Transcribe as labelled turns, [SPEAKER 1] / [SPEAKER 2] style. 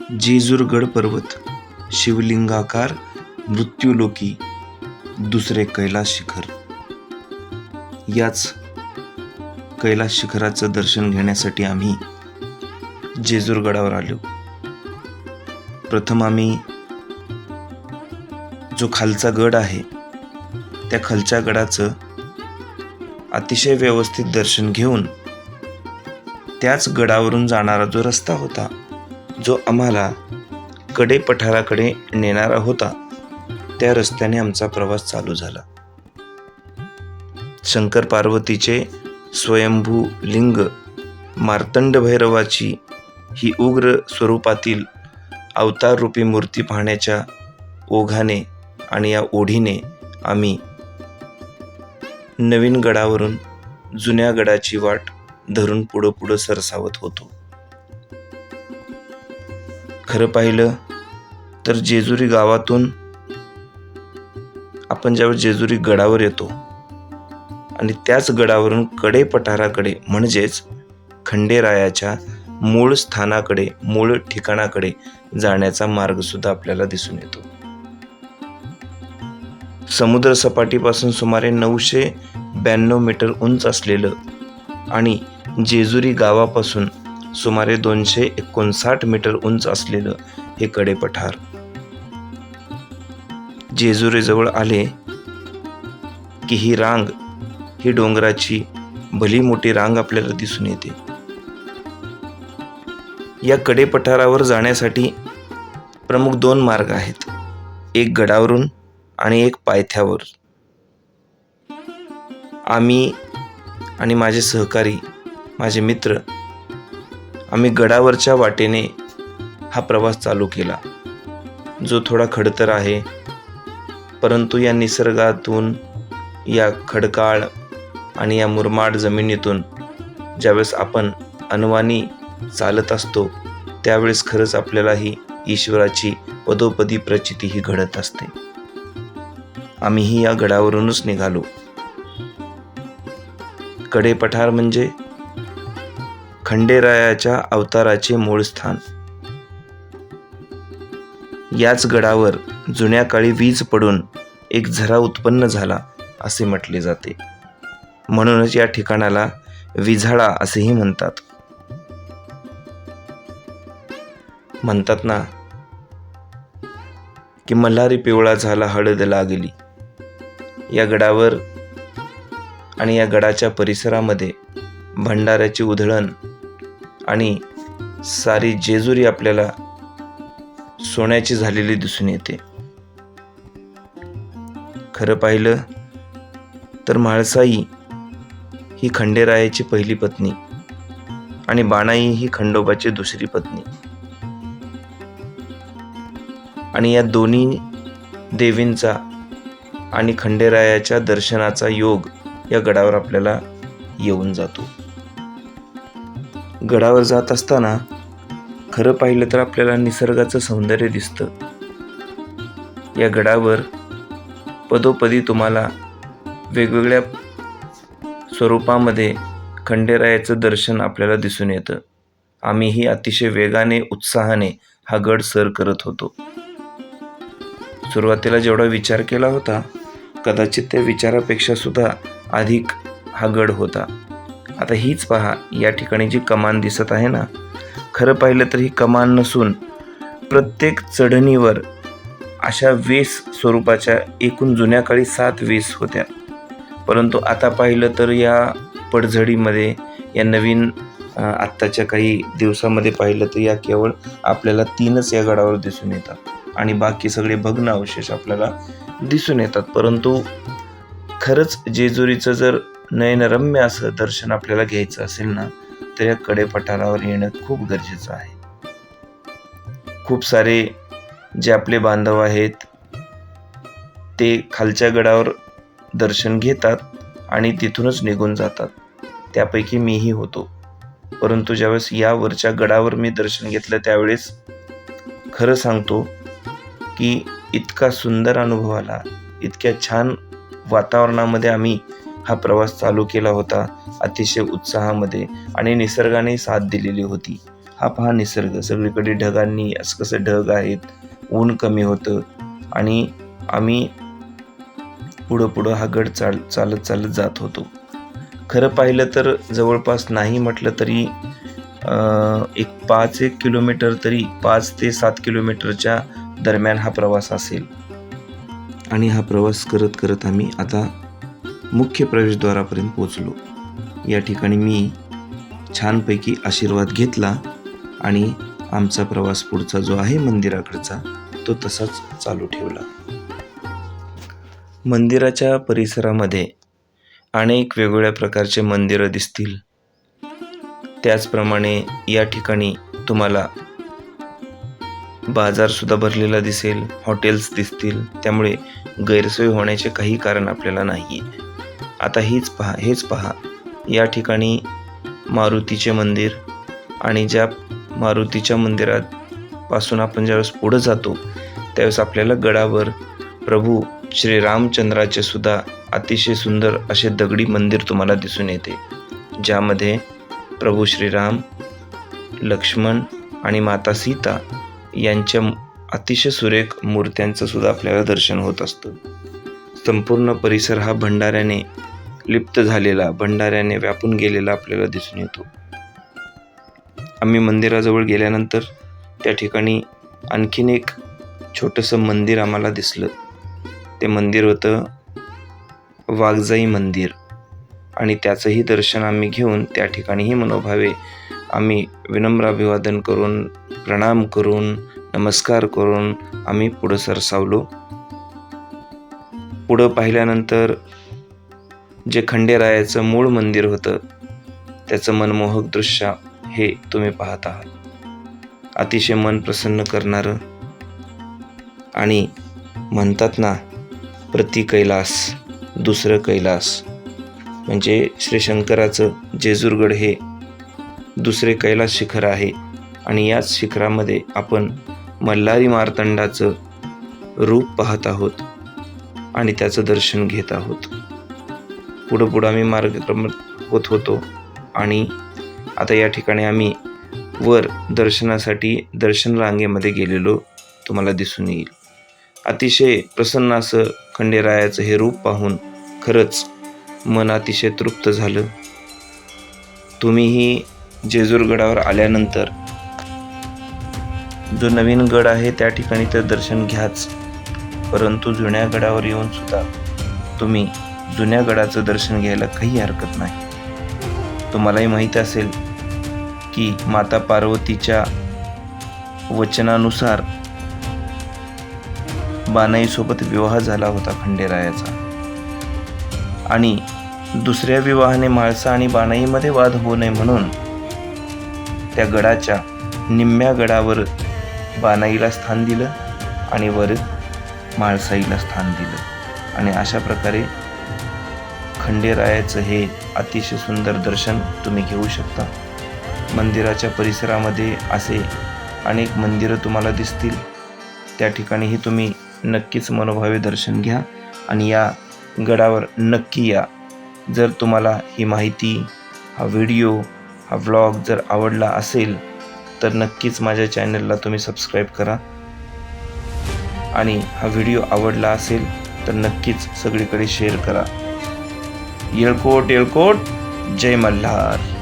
[SPEAKER 1] जेजूरगड पर्वत शिवलिंगाकार मृत्यूलोकी दुसरे कैलास शिखर. याच कैलास शिखराचं दर्शन घेण्यासाठी आम्ही जेजूरगडावर आलो. प्रथम आम्ही जो खालचा गड आहे त्या खालच्या गडाचं अतिशय व्यवस्थित दर्शन घेऊन त्याच गडावरून जाणारा जो रस्ता होता जो आम्हाला कडे पठाराकडे नेणारा होता त्या रस्त्याने आमचा प्रवास चालू झाला. शंकर पार्वतीचे स्वयंभू लिंग मार्तंड भैरवाची ही उग्र स्वरूपातील अवताररूपी मूर्ती पाहण्याच्या ओघाने आणि या ओढीने आम्ही नवीन गडावरून जुन्या गडाची वाट धरून पुढं पुढं सरसावत होतो. खरं पाहिलं तर जेजुरी गावातून आपण ज्यावेळी जेजुरी गडावर येतो आणि त्याच गडावरून कडे पठाराकडे म्हणजेच खंडेरायाच्या मूळ स्थानाकडे मूळ ठिकाणाकडे जाण्याचा मार्ग सुद्धा आपल्याला दिसून येतो. समुद्रसपाटीपासून सुमारे नऊशे ब्याण्णव मीटर उंच असलेलं आणि जेजुरी गावापासून सुमारे दोनशे एकोणसाठ मीटर उंच असलेलं हे कडे पठार जेजुरीजवळ आले की ही रांग ही डोंगराची भली मोठी रांग आपल्याला दिसून येते. या कडे पठारावर जाण्यासाठी प्रमुख दोन मार्ग आहेत. एक गडावरून आणि एक पायथ्यावर. आम्ही आणि माझे सहकारी माझे मित्र आम्ही गडावरच्या वाटेने हा प्रवास चालू केला. जो थोडा खडतर आहे परंतु या निसर्गातून या खडकाळ आणि या मुरमाड जमिनीतून ज्यावेळेस आपण अनवानी चालत असतो त्यावेळेस खरंच आपल्याला ही ईश्वराची पदोपदी प्रचिती ही घडत असते. आम्हीही या गडावरूनच निघालो. कडे पठार म्हणजे खंडेरायाच्या अवताराचे मूळ स्थान. याच गडावर जुन्या काळी वीज पडून एक झरा उत्पन्न झाला असे म्हटले जाते. म्हणूनच या ठिकाणाला विझाळा असेही म्हणतात. म्हणतात ना की मल्हारी पिवळा झाला हळद लागली. या गडावर आणि या गडाच्या परिसरामध्ये भंडाऱ्याची उधळण आणि सारी जेजुरी आपल्याला सोन्याची झालेली दिसून येते. खरं पाहिलं तर म्हाळसाई ही खंडेरायाची पहिली पत्नी आणि बाणाई ही खंडोबाची दुसरी पत्नी. आणि या दोन्ही देवींचा आणि खंडेरायाच्या दर्शनाचा योग या गडावर आपल्याला येऊन जातो. गडावर जात असताना खरं पाहिलं तर आपल्याला निसर्गाचं सौंदर्य दिसतं. या गडावर पदोपदी तुम्हाला वेगवेगळ्या स्वरूपामध्ये खंडेरायाचं दर्शन आपल्याला दिसून येतं. आम्हीही अतिशय वेगाने उत्साहाने हा गड सर करत होतो. सुरुवातीला जेवढा विचार केला होता कदाचित त्या विचारापेक्षा सुद्धा अधिक हा गड होता. आता हीच पहा या ठिकाणी जी कमान दिसत आहे ना खरं पाहिलं तर ही कमान नसून प्रत्येक चढणीवर अशा वेस स्वरूपाच्या एकूण जुन्या काळी सात वेस होत्या. परंतु आता पाहिलं तर या पडझडीमध्ये या नवीन आत्ताच्या काही दिवसामध्ये पाहिलं तर या केवळ आपल्याला तीनच या गडावर दिसून येतात. आणि बाकी सगळे भग्न अवशेष आपल्याला दिसून येतात. परंतु खरंच जेजुरीचं जर नयनरम्य असं दर्शन आपल्याला घ्यायचं असेल ना तर या कडे पठारावर येणं खूप गरजेचं आहे. खूप सारे जे आपले बांधव आहेत ते खालच्या गडावर दर्शन घेतात आणि तिथूनच निघून जातात. त्यापैकी मीही होतो. परंतु ज्यावेळेस या वरच्या गडावर मी दर्शन घेतलं त्यावेळेस खरं सांगतो की इतका सुंदर अनुभव आला इतक्या छान वातावरणामध्ये आम्ही हा प्रवास चालू केला होता अतिशय उत्साहामध्ये आणि निसर्गाने साथ दिलेली होती. हा पहा निसर्ग सगळीकडे ढगांनी असं कसं ढग आहेत ऊन कमी होतं आणि आम्ही पुढं पुढं हा गड चाल चालत चालत जात होतो. खरं पाहिलं तर जवळपास नाही म्हटलं तरी एक पाच एक किलोमीटर तरी पाच ते सात किलोमीटरच्या दरम्यान हा प्रवास असेल. आणि हा प्रवास करत करत आम्ही आता मुख्य प्रवेशद्वारापर्यंत पोचलो या ठिकाणी मी छानपैकी आशीर्वाद घेतला आणि आमचा प्रवास पुढचा जो आहे मंदिराकडचा तो तसाच चालू ठेवला. मंदिराच्या परिसरामध्ये अनेक वेगवेगळ्या प्रकारचे मंदिरं दिसतील. त्याचप्रमाणे या ठिकाणी तुम्हाला बाजारसुद्धा भरलेला दिसेल हॉटेल्स दिसतील. त्यामुळे गैरसोय होण्याचे काही कारण आपल्याला नाही आता हीच पहा हेच पहा. या ठिकाणी मारुतीचे मंदिर आणि ज्या मारुतीच्या मंदिरात पासून आपण ज्यावेळेस पुढं जातो त्यावेळेस आपल्याला गडावर प्रभू श्रीरामचंद्राचे सुद्धा अतिशय सुंदर असे दगडी मंदिर तुम्हाला दिसून येते ज्यामध्ये प्रभू श्रीराम लक्ष्मण आणि माता सीता यांच्या अतिशय सुरेख मूर्त्यांचं सुद्धा आपल्याला दर्शन होत असतं. संपूर्ण परिसर हा भंडाऱ्याने लिप्त झालेला भंडाऱ्याने व्यापून गेलेला आपल्याला दिसून येतो. आम्ही मंदिराजवळ गेल्यानंतर त्या ठिकाणी आणखीन एक छोटंसं मंदिर आम्हाला दिसलं. ते मंदिर होतं वाघजाई मंदिर आणि त्याचंही दर्शन आम्ही घेऊन त्या ठिकाणीही मनोभावे आम्ही विनम्र अभिवादन करून प्रणाम करून नमस्कार करून आम्ही पुढं सरसावलो. पुढं पाहिल्यानंतर जे खंडेरायाचं मूळ मंदिर होतं त्याचं मनमोहक दृश्य हे तुम्ही पाहत आहात. अतिशय मन प्रसन्न करणारं आणि म्हणतात ना प्रति कैलास दुसरं कैलास. म्हणजे श्री शंकराचं जेजूरगड हे दुसरे कैलास शिखर आहे आणि याच शिखरामध्ये आपण मल्हारी मार्तंडाचं रूप पाहत आहोत. आणि त्याचं दर्शन घेत आहोत. पुढं पुढं आम्ही मार्गक्रमण होत होतो आणि आता या ठिकाणी आम्ही वर दर्शनासाठी दर्शन रांगेमध्ये गेलेलो तुम्हाला दिसून येईल. अतिशय प्रसन्न असं खंडेरायाचं हे रूप पाहून खरंच मन अतिशय तृप्त झालं. तुम्हीही जेजूरगडावर आल्यानंतर जो नवीन गड आहे त्या ठिकाणी तर दर्शन घ्याच. परंतु जुन्या गडावर येऊन सुद्धा तुम्ही जुन्या गडाचं दर्शन घ्यायला काही हरकत नाही. तुम्हालाही माहीत असेल की माता पार्वतीच्या वचनानुसार बानाईसोबत विवाह झाला होता खंडेरायाचा. आणि दुसऱ्या विवाहाने म्हाळसा आणि बानाईमध्ये वाद होऊ नये म्हणून त्या गडाच्या निम्म्या गडावर बानाईला स्थान दिलं आणि वर म्हाळसाईला स्थान दिलं. आणि अशा प्रकारे खंडेरायाचं हे अतिशय सुंदर दर्शन तुम्ही घेऊ शकता. मंदिराच्या परिसरामध्ये असे अनेक मंदिरं तुम्हाला दिसतील. त्या ठिकाणीही तुम्ही नक्कीच मनोभावे दर्शन घ्या आणि या गडावर नक्की या. जर तुम्हाला ही माहिती हा व्हिडिओ हा व्लॉग जर आवडला असेल तर नक्कीच माझ्या चॅनलला तुम्ही सबस्क्राईब करा. आणि हा व्हिडिओ आवडला असेल तर नक्कीच सगळीकडे शेअर करा. येळकोट येळकोट. जय मल्हार.